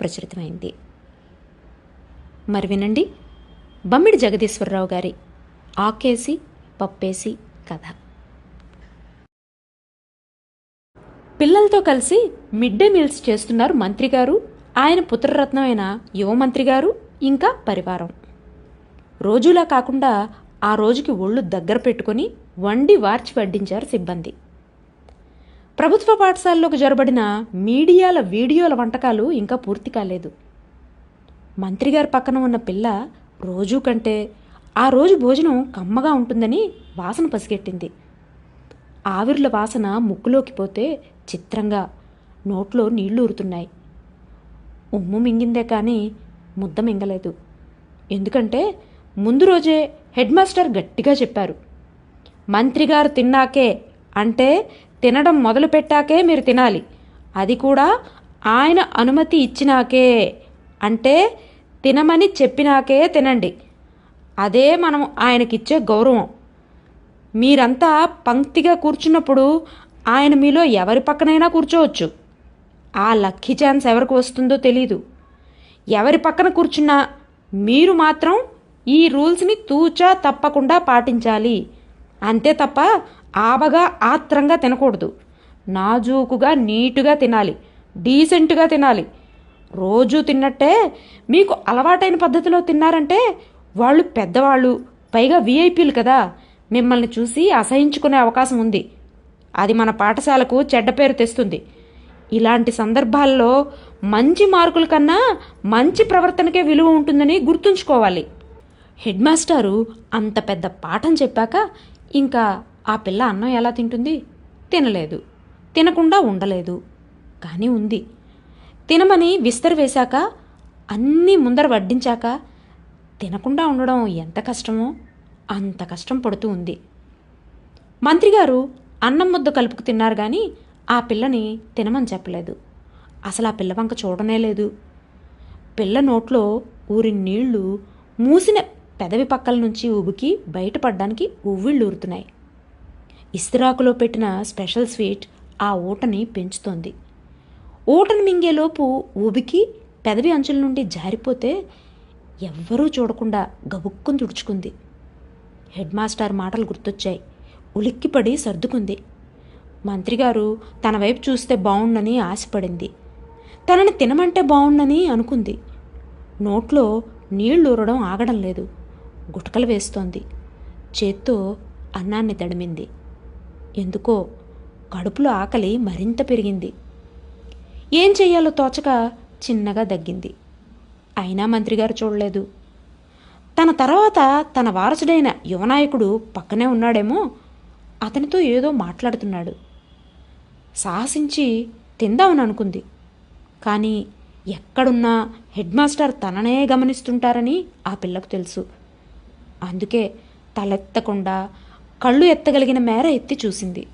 ప్రచురితమైంది. మరి వినండి బమ్మిడి జగదీశ్వరరావు గారి ఆకేసి పప్పేసి కథ. పిల్లలతో కలిసి మిడ్ డే మీల్స్ చేస్తున్నారు మంత్రి గారు ఆయన పుత్రరత్నమైన యువ మంత్రి గారు ఇంకా పరివారం. రోజులా కాకుండా ఆ రోజుకి ఒళ్ళు దగ్గర పెట్టుకొని వండి వార్చి వడ్డించారు సిబ్బంది. ప్రభుత్వ పాఠశాలలోకి జరబడిన మీడియాల వీడియోల వంటకాలు ఇంకా పూర్తి కాలేదు. మంత్రిగారి పక్కన ఉన్న పిల్ల రోజు కంటే ఆ రోజు భోజనం కమ్మగా ఉంటుందని వాసన పసిగెట్టింది. ఆవిర్ల వాసన ముక్కులోకి పోతే చిత్రంగా నోట్లో నీళ్ళు ఊరుతున్నాయి ఉమ్ము మింగిందే కానీ ముద్ద మింగలేదు. ఎందుకంటే ముందు రోజే హెడ్ మాస్టర్ గట్టిగా చెప్పారు. మంత్రిగారు తిన్నాకే అంటే తినడం మొదలుపెట్టాకే మీరు తినాలి. అది కూడా ఆయన అనుమతి ఇచ్చినాకే. అంటే తినమని చెప్పినాకే తినండి. అదే మనం ఆయనకిచ్చే గౌరవం. మీరంతా పంక్తిగా కూర్చున్నప్పుడు ఆయన మీలో ఎవరి పక్కనైనా కూర్చోవచ్చు. ఆ లక్కీ ఛాన్స్ ఎవరికి వస్తుందో తెలీదు. ఎవరి పక్కన కూర్చున్నా మీరు మాత్రం ఈ రూల్స్ని తూచా తప్పకుండా పాటించాలి. అంతే తప్ప ఆబగా ఆత్రంగా తినకూడదు. నాజూకుగా నీటుగా తినాలి. డీసెంట్గా తినాలి. రోజు తిన్నట్టే మీకు అలవాటైన పద్ధతిలో తిన్నారంటే వాళ్ళు పెద్దవాళ్ళు పైగా విఐపీలు కదా. మిమ్మల్ని చూసి అసహించుకునే అవకాశం ఉంది. అది మన పాఠశాలకు చెడ్డ పేరు తెస్తుంది. ఇలాంటి సందర్భాల్లో మంచి మార్కుల కన్నా మంచి ప్రవర్తనకే విలువ ఉంటుందని గుర్తుంచుకోవాలి. హెడ్ మాస్టారు అంత పెద్ద పాఠం చెప్పాక ఇంకా ఆ పిల్ల అన్నం ఎలా తింటుంది? తినలేదు. తినకుండా ఉండలేదు. కానీ ఉంది. తినమని విస్తరి వేశాక అన్నీ ముందర వడ్డించాక తినకుండా ఉండడం ఎంత కష్టమో అంత కష్టం పడుతూ ఉంది. మంత్రిగారు అన్నం ముద్ద కలుపుకు తిన్నారు కానీ ఆ పిల్లని తినమని చెప్పలేదు. అసలు ఆ పిల్ల వంక చూడనే లేదు. పిల్ల నోట్లో ఊరి నీళ్ళు మూసిన పెదవి పక్కల నుంచి ఉబికి బయటపడడానికి ఉవ్విళ్ళు ఊరుతున్నాయి ఇస్తిరాకులో పెట్టిన స్పెషల్ స్వీట్ ఆ ఊటని పెంచుతోంది. ఊటను మింగేలోపు ఉబికి పెదవి అంచుల నుండి జారిపోతే ఎవ్వరూ చూడకుండా గబుక్కుని తుడుచుకుంది. హెడ్ మాస్టర్ మాటలు గుర్తొచ్చాయి. ఉలిక్కిపడి సర్దుకుంది. మంత్రిగారు తన వైపు చూస్తే బాగుండని ఆశపడింది. తనని తినమంటే బాగుండని అనుకుంది. నోట్లో నీళ్ళు ఊరడం ఆగడం లేదు. గుటకలు వేస్తోంది. చేత్తో అన్నాన్ని తడిమింది. ఎందుకో కడుపులో ఆకలి మరింత పెరిగింది. ఏం చెయ్యాలో తోచక చిన్నగా దగ్గింది. అయినా మంత్రిగారు చూడలేదు. తన తర్వాత తన వారసుడైన యువనాయకుడు పక్కనే ఉన్నాడేమో అతనితో ఏదో మాట్లాడుతున్నాడు. సాహసించి తిందామని అనుకుంది. కానీ ఎక్కడున్నా హెడ్ మాస్టర్ తననే గమనిస్తుంటారని ఆ పిల్లకు తెలుసు. అందుకే తలెత్తకుండా కళ్ళు ఎత్తగలిగిన మేర ఎత్తి చూసింది.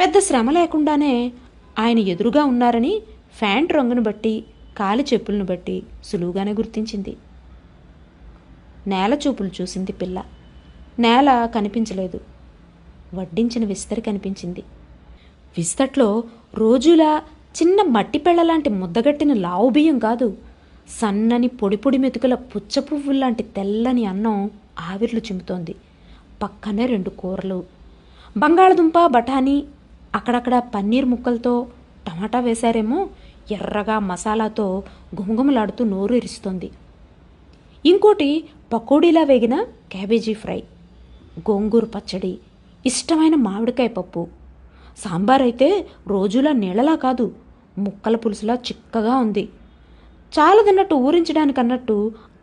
పెద్ద శ్రమ లేకుండానే ఆయన ఎదురుగా ఉన్నారని ఫ్యాంట్ రంగును బట్టి కాలి చెప్పులను బట్టి సులువుగానే గుర్తించింది. నేల చూపులు చూసింది పిల్ల. నేల కనిపించలేదు. వడ్డించిన విస్తరి కనిపించింది. విస్తట్లో రోజులా చిన్న మట్టి పెళ్ళలాంటి ముద్దగట్టిన లావు బియ్యం కాదు సన్నని పొడి పొడి మెతుకుల పుచ్చ పువ్వుల్లాంటి తెల్లని అన్నం ఆవిర్లు చిమ్ముతోంది. పక్కనే రెండు కూరలు. బంగాళదుంప బఠానీ అక్కడక్కడ పన్నీర్ ముక్కలతో టమాటా వేశారేమో ఎర్రగా మసాలాతో గుమగుమలాడుతూ నోరు ఇరుస్తుంది ఇంకోటి పకోడీలా వేగిన క్యాబేజీ ఫ్రై గోంగూర పచ్చడి ఇష్టమైన మామిడికాయ పప్పు. సాంబార్ అయితే రోజులా నీళ్ళలా కాదు ముక్కల పులుసులా చిక్కగా ఉంది. చాలదన్నట్టు ఊరించడానికి అన్నట్టు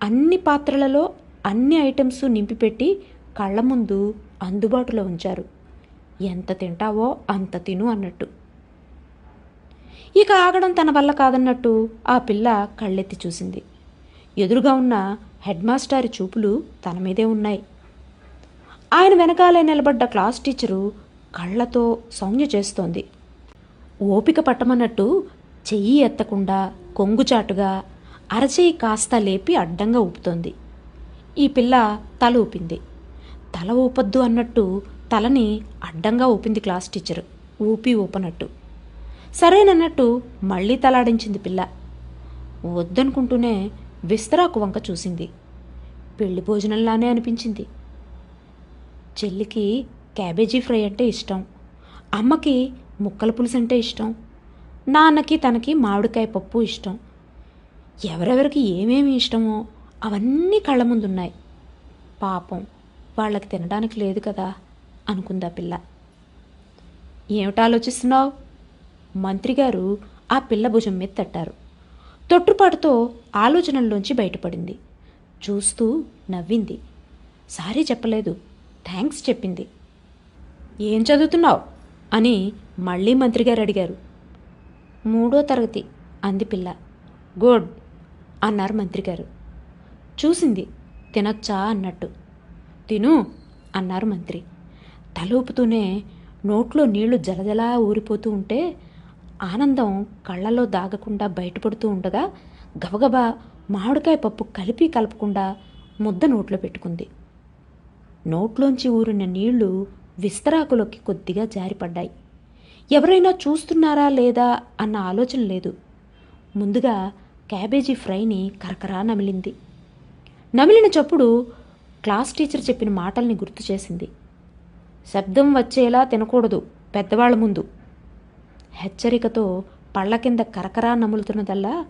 అన్ని పాత్రలలో అన్ని ఐటమ్స్ నింపిపెట్టి కళ్ళ ముందు అందుబాటులో ఉంచారు. ఎంత తింటావో అంత తిను అన్నట్టు. ఇక ఆగడం తన వల్ల కాదన్నట్టు ఆ పిల్ల కళ్ళెత్తి చూసింది. ఎదురుగా ఉన్న హెడ్ మాస్టారి చూపులు తన మీదే ఉన్నాయి. ఆయన వెనకాలే నిలబడ్డ క్లాస్ టీచరు కళ్ళతో సౌజ్ఞ చేస్తోంది. ఓపిక పట్టమన్నట్టు చెయ్యి ఎత్తకుండా కొంగుచాటుగా అరచేయి కాస్త లేపి అడ్డంగా ఊపుతోంది. ఈ పిల్ల తల ఊపింది. తల ఊపొద్దు అన్నట్టు తలని అడ్డంగా ఊపింది క్లాస్ టీచర్. ఊపి ఊపనట్టు. సరేనన్నట్టు మళ్ళీ తలాడించింది పిల్ల. వద్దనుకుంటూనే విస్తరాకు వంక చూసింది. పెళ్ళి భోజనంలానే అనిపించింది. చెల్లికి క్యాబేజీ ఫ్రై అంటే ఇష్టం. అమ్మకి ముక్కల పులుసు అంటే ఇష్టం. నాన్నకి తనకి మామిడికాయ పప్పు ఇష్టం. ఎవరెవరికి ఏమేమి ఇష్టమో అవన్నీ కళ్ళ ముందున్నాయి. పాపం వాళ్ళకి తినడానికి లేదు కదా అనుకుందా పిల్ల. ఏమిటి ఆలోచిస్తున్నావు మంత్రి గారు ఆ పిల్ల భుజం మీద తట్టారు. తొట్టుపాటుతో ఆలోచనల్లోంచి బయటపడింది. చూస్తూ నవ్వింది. సారీ చెప్పలేదు. థ్యాంక్స్ చెప్పింది. ఏం చదువుతున్నావు? అని మళ్ళీ మంత్రి గారు అడిగారు. మూడో తరగతి అంది పిల్ల. గుడ్ అన్నారు మంత్రి గారు చూసింది. తినొచ్చా అన్నట్టు. తిను అన్నారు మంత్రి. తలూపుతూనే నోట్లో నీళ్ళు జలజలా ఊరిపోతూ ఉంటే ఆనందం కళ్ళలో దాగకుండా బయటపడుతూ ఉండగా గబగబా మామిడికాయ పప్పు కలిపి కలపకుండా ముద్ద నోట్లో పెట్టుకుంది. నోట్లోంచి ఊరిన నీళ్ళు విస్తరాకులోకి కొద్దిగా జారిపడ్డాయి. ఎవరైనా చూస్తున్నారా లేదా అన్న ఆలోచన లేదు. ముందుగా క్యాబేజీ ఫ్రైని కరకరా నమిలింది. నమిలిన చప్పుడు క్లాస్ టీచర్ చెప్పిన మాటల్ని గుర్తు చేసింది. శబ్దం వచ్చేలా తినకూడదు పెద్దవాళ్ళ ముందు. హెచ్చరికతో పళ్ళ కింద కరకరా నములుతున్నదల్లా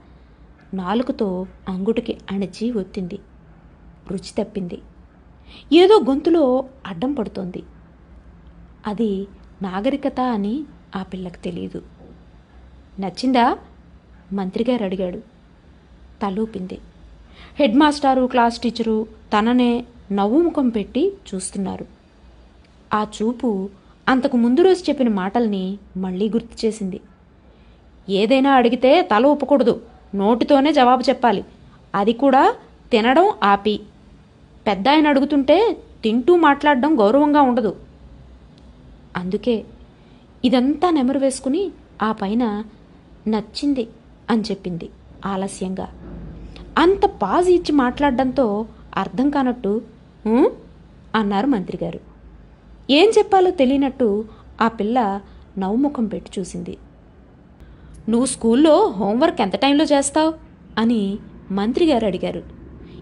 నాలుకతో అంగుటికి అణిచి ఒత్తింది. రుచి తప్పింది. ఏదో గొంతులో అడ్డం పడుతోంది. అది నాగరికత అని ఆ పిల్లకి తెలియదు నచ్చిందా? మంత్రిగారు అడిగాడు. తలూపింది. హెడ్ మాస్టారు క్లాస్ టీచరు తననే నవ్వుముఖం పెట్టి చూస్తున్నారు. ఆ చూపు అంతకు ముందు రోజు చెప్పిన మాటల్ని మళ్ళీ గుర్తు చేసింది. ఏదైనా అడిగితే తల ఊపకూడదు. నోటితోనే జవాబు చెప్పాలి. అది కూడా తినడం ఆపి. పెద్ద ఆయన అడుగుతుంటే తింటూ మాట్లాడడం గౌరవంగా ఉండదు. అందుకే ఇదంతా నెమరు వేసుకుని ఆ పైన నచ్చింది అని చెప్పింది ఆలస్యంగా. అంత పాజ్ ఇచ్చి మాట్లాడడంతో అర్థం కానట్టు అన్నారు మంత్రి గారు ఏం చెప్పాలో తెలియనట్టు ఆ పిల్ల నవ్వుముఖం పెట్టి చూసింది. నువ్వు స్కూల్లో హోంవర్క్ ఎంత టైంలో చేస్తావు? అని మంత్రి గారు అడిగారు.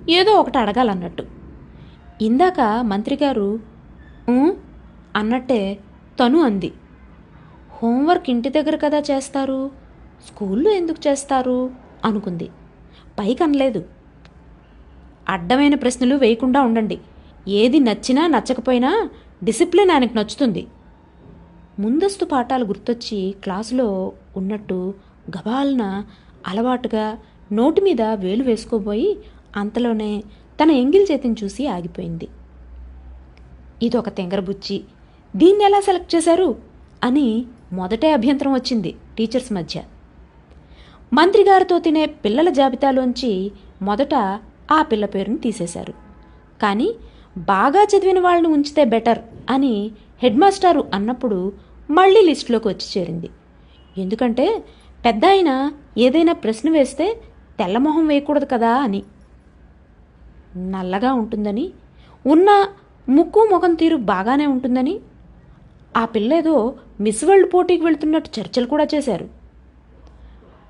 ఏదో ఒకటి అడగాలన్నట్టు. ఇందాక మంత్రి గారు అన్నట్టే తను అంది. హోంవర్క్ ఇంటి దగ్గర కదా చేస్తారు? స్కూల్లో ఎందుకు చేస్తారు? అనుకుంది. పైకి అనలేదు అడ్డమైన ప్రశ్నలు వేయకుండా ఉండండి. ఏది నచ్చినా నచ్చకపోయినా డిసిప్లిన్ ఆయనకు నచ్చుతుంది. ముందస్తు పాఠాలు గుర్తొచ్చి క్లాసులో ఉన్నట్టు గబాలన అలవాటుగా నోటి మీద వేలు వేసుకోబోయి అంతలోనే తన ఎంగిల్ చేతిని చూసి ఆగిపోయింది. ఇదొక తెంగరబుచ్చి దీన్ని ఎలా సెలెక్ట్ చేశారు? అని మొదటే అభ్యంతరం వచ్చింది టీచర్స్ మధ్య. మంత్రి గారితో తినే పిల్లల జాబితాలోంచి మొదట ఆ పిల్ల పేరుని తీసేశారు. కానీ బాగా చదివిన వాళ్ళని ఉంచితే బెటర్ అని హెడ్ మాస్టారు అన్నప్పుడు మళ్ళీ లిస్టులోకి వచ్చి చేరింది. ఎందుకంటే పెద్ద ఆయన ఏదైనా ప్రశ్న వేస్తే తెల్లమొహం వేయకూడదు కదా అని. నల్లగా ఉంటుందని ఉన్న ముక్కు ముఖం తీరు బాగానే ఉంటుందని ఆ పిల్ల ఏదో మిస్ వరల్డ్ పోటీకి వెళ్తున్నట్టు చర్చలు కూడా చేశారు.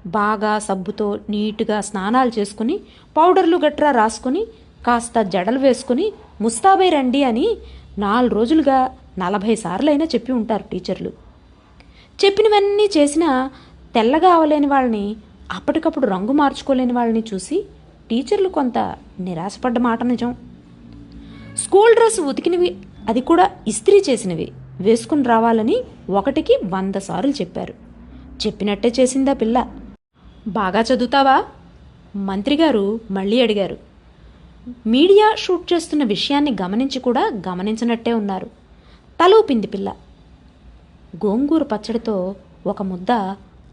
బాగా సబ్బుతో నీట్గా స్నానాలు చేసుకుని పౌడర్లు గట్రా రాసుకుని కాస్త జడలు వేసుకుని ముస్తాబై రండి అని నాలుగు రోజులుగా నలభై సార్లైనా చెప్పి ఉంటారు టీచర్లు. చెప్పినవన్నీ చేసినా తెల్లగా అవలేని వాళ్ళని అప్పటికప్పుడు రంగు మార్చుకోలేని వాళ్ళని చూసి టీచర్లు కొంత నిరాశపడ్డ మాట నిజం. స్కూల్ డ్రెస్ ఉతికినవి అది కూడా ఇస్త్రీ చేసినవి. వేసుకుని రావాలని ఒకటికి వంద సార్లు చెప్పారు. చెప్పినట్టే చేసిందా పిల్ల. బాగా చదువుతావా? మంత్రి గారు మళ్ళీ అడిగారు. మీడియా షూట్ చేస్తున్న విషయాన్ని గమనించి కూడా గమనించినట్టే ఉన్నారు. తలూపింది పిల్ల. గోంగూర పచ్చడితో ఒక ముద్ద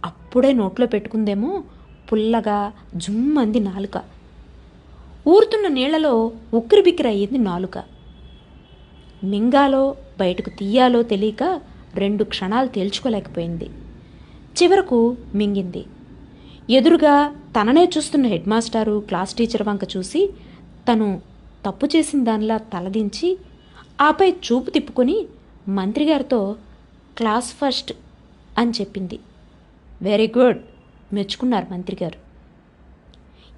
అప్పుడే నోట్లో పెట్టుకుందేమో పుల్లగా జుమ్మంది నాలుక. ఊరుతున్న నీళ్ళలో ఉక్కిరిబిక్కిరయ్యింది నాలుక. మింగాలో బయటకు తీయాలో తెలియక రెండు క్షణాలు తేల్చుకోలేకపోయింది. చివరకు మింగింది. ఎదురుగా తననే చూస్తున్న హెడ్ మాస్టారు క్లాస్ టీచర్ వంక చూసి తను తప్పు చేసిన దానిలా తలదించి ఆపై చూపు తిప్పుకొని మంత్రిగారితో క్లాస్ ఫస్ట్ అని చెప్పింది. వెరీ గుడ్ మెచ్చుకున్నారు మంత్రిగారు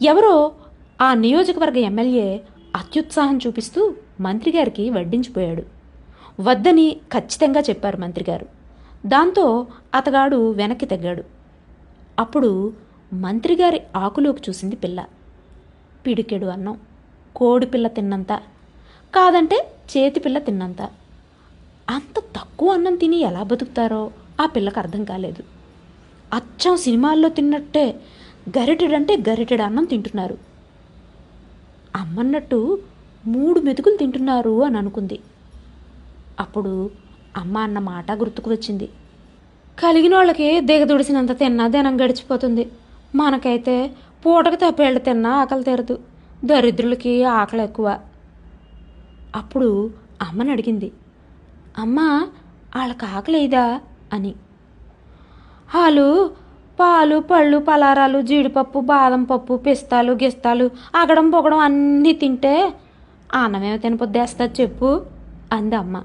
ఎవరో ఆ నియోజకవర్గ ఎమ్మెల్యే అత్యుత్సాహం చూపిస్తూ మంత్రిగారికి వడ్డించిపోయాడు. వద్దని ఖచ్చితంగా చెప్పారు మంత్రిగారు దాంతో అతగాడు వెనక్కి తగ్గాడు. అప్పుడు మంత్రిగారి ఆకులోకి చూసింది పిల్ల. పిడికెడు అన్నం. కోడిపిల్ల తిన్నంత కాదంటే చేతిపిల్ల తిన్నంత. అంత తక్కువ అన్నం తిని ఎలా బతుకుతారో ఆ పిల్లకు అర్థం కాలేదు. అచ్చం సినిమాల్లో తిన్నట్టే గరిటెడంటే గరిటెడు అన్నం తింటున్నారు. అమ్మన్నట్టు మూడు మెతుకులు తింటున్నారు అని అనుకుంది. అప్పుడు అమ్మ అన్న మాట గుర్తుకు వచ్చింది. కలిగిన వాళ్ళకి దిగదుడిసినంత తిన్నా దినం గడిచిపోతుంది. మనకైతే పూటకు తప్పేళ్ళు తిన్నా ఆకలి తీరదు. దరిద్రులకి ఆకలి ఎక్కువ. అప్పుడు అమ్మని అడిగింది. అమ్మ వాళ్ళకి ఆకలేదా అని. వాళ్ళు పాలు పళ్ళు పలారాలు జీడిపప్పు బాదం పప్పు పిస్తాలు గిస్తాలు అగడం పొగడం అన్నీ తింటే అన్నమేమో తినపొద్దేస్తా చెప్పు అంది అమ్మ.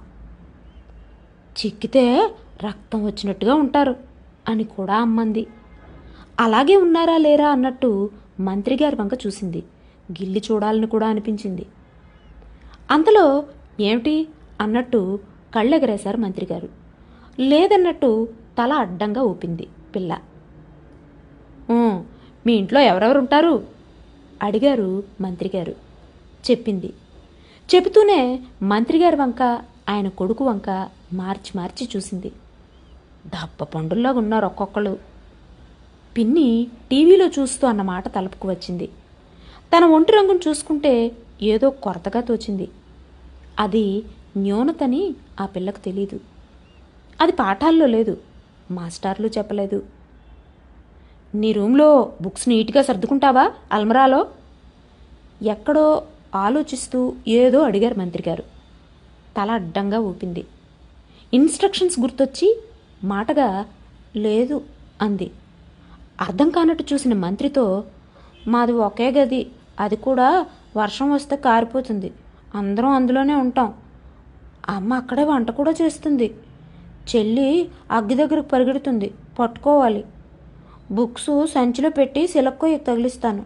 చిక్కితే రక్తం వచ్చినట్టుగా ఉంటారు అని కూడా అమ్మంది. అలాగే ఉన్నారా లేరా అన్నట్టు మంత్రిగారి వంక చూసింది. గిల్లి చూడాలని కూడా అనిపించింది. అంతలో ఏమిటి అన్నట్టు కళ్ళెగరేశారు మంత్రి గారు లేదన్నట్టు తల అడ్డంగా ఊపింది పిల్ల. మీ ఇంట్లో ఎవరెవరు ఉంటారు అడిగారు మంత్రి గారు చెప్పింది. చెబుతూనే మంత్రిగారి వంక ఆయన కొడుకు వంక మార్చి మార్చి చూసింది. దప్ప పండుల్లాగా ఉన్నారు ఒక్కొక్కళ్ళు. పిన్ని టీవీలో చూస్తూ అన్నమాట తలుపుకు వచ్చింది. తన ఒంటి రంగును చూసుకుంటే ఏదో కొరతగా తోచింది. అది న్యూనతని ఆ పిల్లకు తెలీదు. అది పాఠాల్లో లేదు మాస్టార్లు చెప్పలేదు. నీ రూమ్లో బుక్స్ నీట్గా సర్దుకుంటావా అల్మరాలో? ఎక్కడో ఆలోచిస్తూ ఏదో అడిగారు మంత్రి గారు. తల అడ్డంగా ఊపింది. ఇన్స్ట్రక్షన్స్ గుర్తొచ్చి మాటగా లేదు అంది. అర్థం కానట్టు చూసిన మంత్రితో మాది ఒకే గది అది కూడా వర్షం వస్తే కారిపోతుంది. అందరం అందులోనే ఉంటాం. అమ్మ అక్కడే వంట కూడా చేస్తుంది. చెల్లి అగ్గి దగ్గరకు పరిగెడుతుంది. పట్టుకోవాలి. బుక్స్ సంచిలో పెట్టి సిలక్కో తగిలిస్తాను.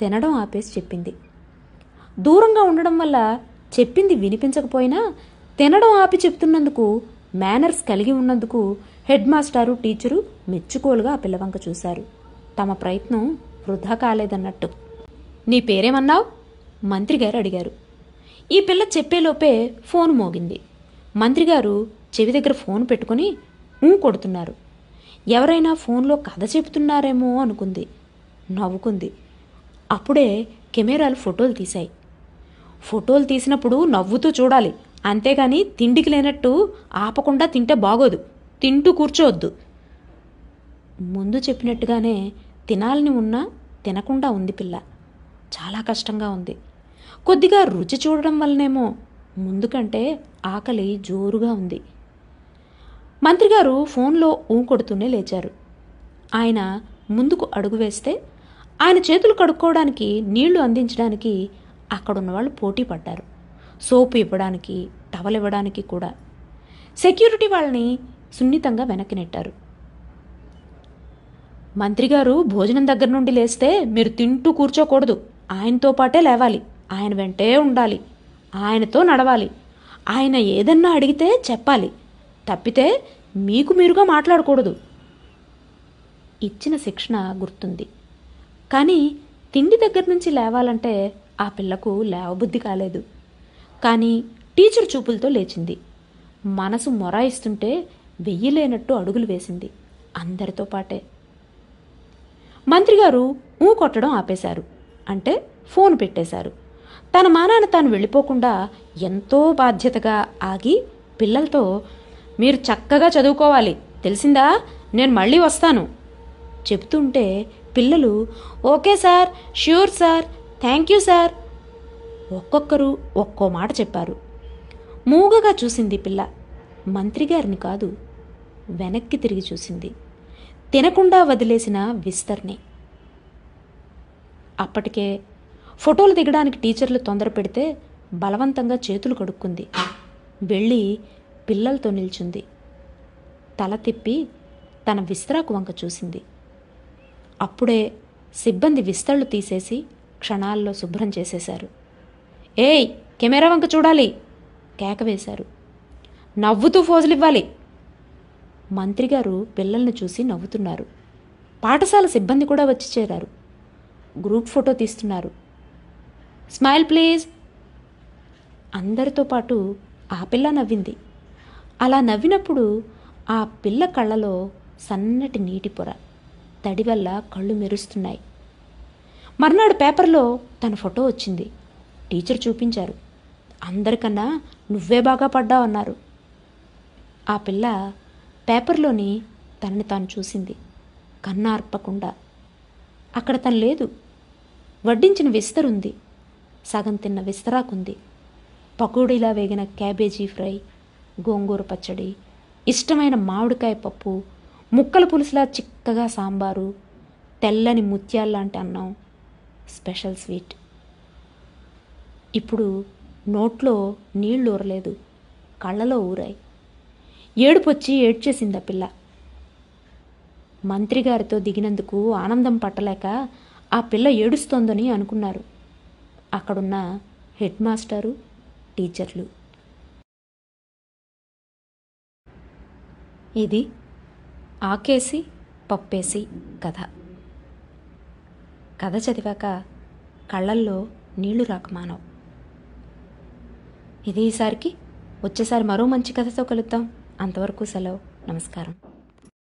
తినడం ఆపేసి చెప్పింది. దూరంగా ఉండడం వల్ల చెప్పింది వినిపించకపోయినా తినడం ఆపి చెప్తున్నందుకు మేనర్స్ కలిగి ఉన్నందుకు హెడ్ మాస్టారు టీచరు మెచ్చుకోలుగా ఆ పిల్లవంక చూశారు. తమ ప్రయత్నం వృధా కాలేదన్నట్టు. నీ పేరేమన్నావు? మంత్రి గారు అడిగారు. ఈ పిల్ల చెప్పేలోపే ఫోన్ మోగింది. మంత్రిగారు చెవి దగ్గర ఫోన్ పెట్టుకుని ఊ కొడుతున్నారు. ఎవరైనా ఫోన్లో కథ చెబుతున్నారేమో అనుకుంది. నవ్వుకుంది. అప్పుడే కెమెరాలు ఫోటోలు తీశాయి. ఫోటోలు తీసినప్పుడు నవ్వుతూ చూడాలి. అంతేగాని తిండికి లేనట్టు ఆపకుండా తింటే బాగోదు. తింటూ కూర్చోవద్దు. ముందు చెప్పినట్టుగానే తినాలని ఉన్నా తినకుండా ఉంది పిల్ల. చాలా కష్టంగా ఉంది. కొద్దిగా రుచి చూడడం వల్లనేమో ముందుకంటే ఆకలి జోరుగా ఉంది. మంత్రి గారు ఫోన్లో ఊ కొడుతూనే లేచారు. ఆయన ముందుకు అడుగు వేస్తే ఆయన చేతులు కడుక్కోవడానికి నీళ్ళు అందించడానికి అక్కడున్న వాళ్ళు పోటీ పడ్డారు. సోపు ఇవ్వడానికి టవల్ ఇవ్వడానికి కూడా. సెక్యూరిటీ వాళ్ళని సున్నితంగా వెనక్కి నెట్టారు. మంత్రిగారు భోజనం దగ్గర నుండి లేస్తే మీరు తింటూ కూర్చోకూడదు. ఆయనతో పాటే లేవాలి. ఆయన వెంటే ఉండాలి. ఆయనతో నడవాలి. ఆయన ఏదన్నా అడిగితే చెప్పాలి. తప్పితే మీకు మీరుగా మాట్లాడకూడదు. ఇచ్చిన శిక్షణ గుర్తుంది. కానీ తిండి దగ్గర నుంచి లేవాలంటే ఆ పిల్లకు లేవబుద్ధి కాలేదు. కానీ టీచర్ చూపులతో లేచింది. మనసు మొరాయిస్తుంటే వెయ్యలేనట్టు అడుగులు వేసింది. అందరితో పాటే. మంత్రిగారు ఊ కొట్టడం ఆపేశారు. అంటే ఫోన్ పెట్టేశారు. తన మానాన తాను వెళ్ళిపోకుండా ఎంతో బాధ్యతగా ఆగి పిల్లలతో మీరు చక్కగా చదువుకోవాలి. తెలిసిందా? నేను మళ్ళీ వస్తాను. చెప్తుంటే పిల్లలు okay sir sure sir thank you sir. ఒక్కొక్కరు ఒక్కో మాట చెప్పారు. మూగగా చూసింది పిల్ల. మంత్రి గారిని కాదు వెనక్కి తిరిగి చూసింది. తినకుండా వదిలేసిన విస్తర్ని. అప్పటికే ఫోటోలు దిగడానికి టీచర్లు తొందర పెడితే బలవంతంగా చేతులు కడుక్కుంది. వెళ్ళి పిల్లలతో నిల్చుంది. తల తిప్పి తన విస్తరాకు వంక చూసింది. అప్పుడే సిబ్బంది విస్తళ్ళు తీసేసి క్షణాల్లో శుభ్రం చేసేశారు. ఏయ్ కెమెరా వంక చూడాలి కేక వేశారు. నవ్వుతూ ఫోజులు ఇవ్వాలి పిల్లల్ని చూసి నవ్వుతున్నారు. పాఠశాల సిబ్బంది కూడా వచ్చి చేరారు. గ్రూప్ ఫోటో తీస్తున్నారు. Smile please. అందరితో పాటు ఆ పిల్ల నవ్వింది. అలా నవ్వినప్పుడు ఆ పిల్ల కళ్ళలో సన్నటి నీటి పొర తడి వల్ల కళ్ళు మెరుస్తున్నాయి. మర్నాడు పేపర్లో తన ఫోటో వచ్చింది. టీచర్ చూపించారు. అందరికన్నా నువ్వే బాగా పడ్డావు అన్నారు. ఆ పిల్ల పేపర్లోని తనని తాను చూసింది. కన్నార్పకుండా అక్కడ తను లేదు. వడ్డించిన విస్తరుంది సగం తిన్న విస్తరాకుంది పకోడీలా వేగిన క్యాబేజీ ఫ్రై గోంగూర పచ్చడి ఇష్టమైన మామిడికాయ పప్పు ముక్కల పులుసులా చిక్కగా సాంబారు తెల్లని ముత్యాల్లాంటి అన్నం స్పెషల్ స్వీట్. ఇప్పుడు నోట్లో నీళ్ళు ఊరలేదు. కళ్ళలో ఊరాయి. ఏడుపొచ్చి ఏడ్చేసింది ఆ పిల్ల. మంత్రి గారితో దిగినందుకు ఆనందం పట్టలేక ఆ పిల్ల ఏడుస్తోందని అనుకున్నారు. అక్కడున్న హెడ్ మాస్టరు టీచర్లు. ఇది ఆకేసి పప్పేసి కథ. కథ చదివాక కళ్ళల్లో నీళ్ళు రాకమానవు ఇది ఈసారికి. వచ్చేసారి మరో మంచి కథతో కలుద్దాం. అంతవరకు సెలవు. నమస్కారం.